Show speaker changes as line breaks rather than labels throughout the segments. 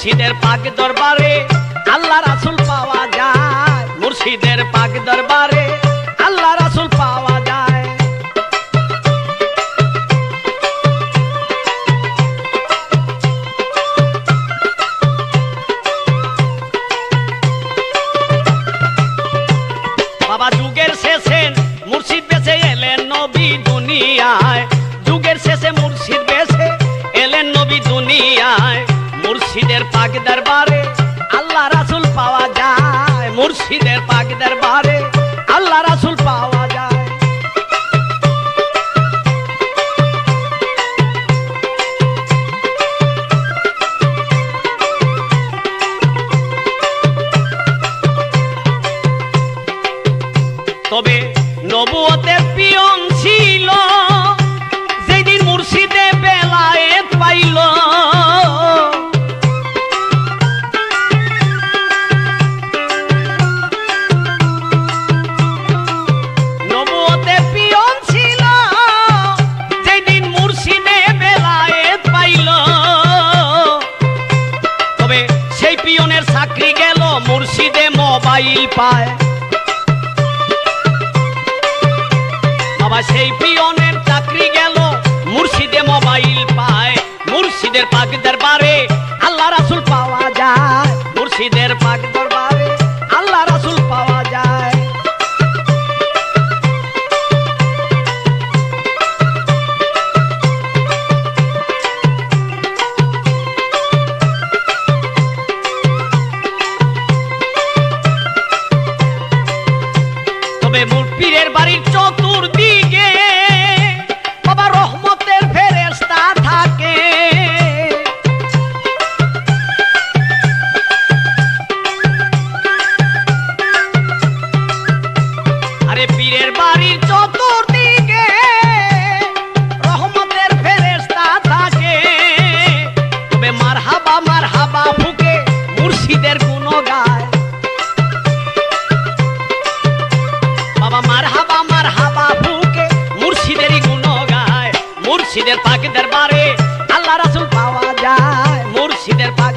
মুর্শিদের পাক দরবারে আল্লাহ রাসুল পাওয়া যায়। মুর্শিদের পাক দরবারে পাক দরবারে, আল্লাহ রাসুল পাওয়া যায়। মুর্শিদের পাক দরবারে, আল্লাহ রাসুল পাওয়া যায়। তবে নবুয়তের পিয়ন ছিল, যেদিন মুর্শিদে বেলায়েত পাইল চাকরি গেল, মুর্শিদে মোবাইল পায়। বাবা সেই পিয়নের চাকরি গেল, মুর্শিদে মোবাইল পায়। মুর্শিদের পাক দরবারে আল্লাহ রাসুল পাওয়া যায়। পীরের বাড়ির চতুর্দিকে বাবা রহমতের ফেরেস্তা থাকে। আরে পীরের বাড়ির চতুর্দিকে রহমতের ফেরেস্তা থাকে। তবে মারহাবা মারহাবা ফুকে মুর্শিদের মুর্শিদের পাক দরবারে আল্লাহ রাসুল পাওয়া যায়। মুর্শিদের পাক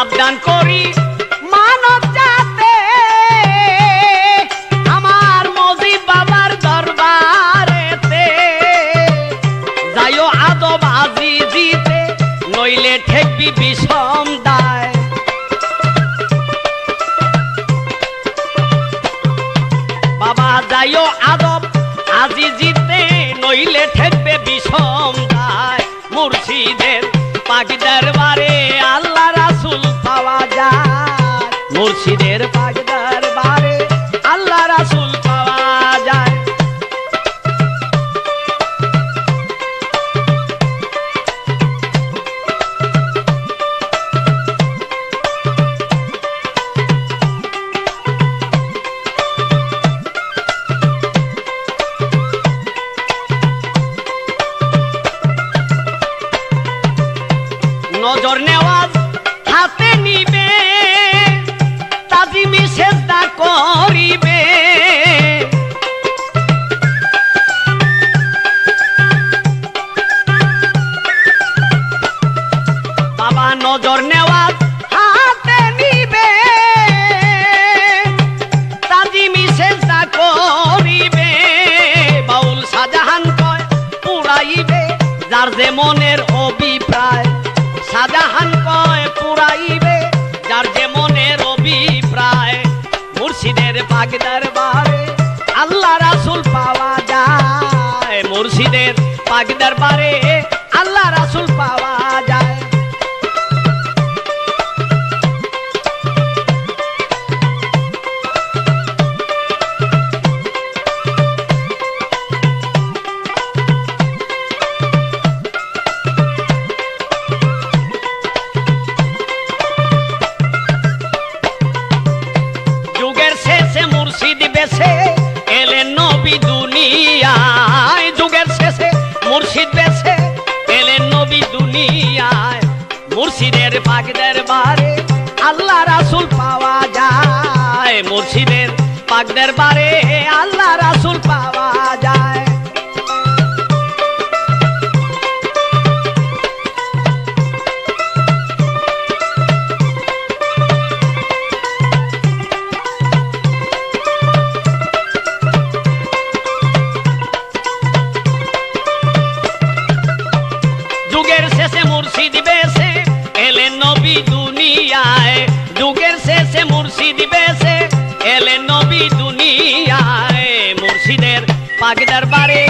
আমি সাবধান করি। মানব জাতে আমার মজিব বাবার দরবারেতে। যাইও আদব আজি জিতে নইলে ঠেকবি বিষম দায়। বাবা, যাইও আদব আজি জিতে নইলে ঠেকবে বিষম দায়। মুর্শিদের পাক দরবারে আল্লাহ রাসুল পাওয়া যায় মুর্শিদের পাক নজর নেওয়াজ হাতে নিবে, তাজিমি সেজদা করিবে। বাবা নজর নেওয়াজ হাতে নিবে, তাজিমি সেজদা করিবে। বাউল শাহজাহান কয় পুরাইবে যার যে মনের শাহজাহান পুরাইবে যার যে মনের অভিপ্রায়, মুর্শিদের পাক দরবারে আল্লাহ রাসুল পাওয়া যায়। মুর্শিদের পাগদার দরবারে আল্লাহ রাসুল পাওয়া পাগদের বারে আল্লাহ রাসুল পাওয়া যায়। মুর্শিদের পাগদের বারে আল্লাহ পাগদের বারে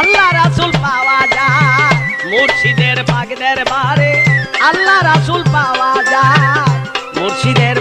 আল্লাহ রাসুল পাওয়া যায়। মুর্শিদের বাগদার বারে আল্লাহ রাসুল পাওয়া যায়। মুর্শিদের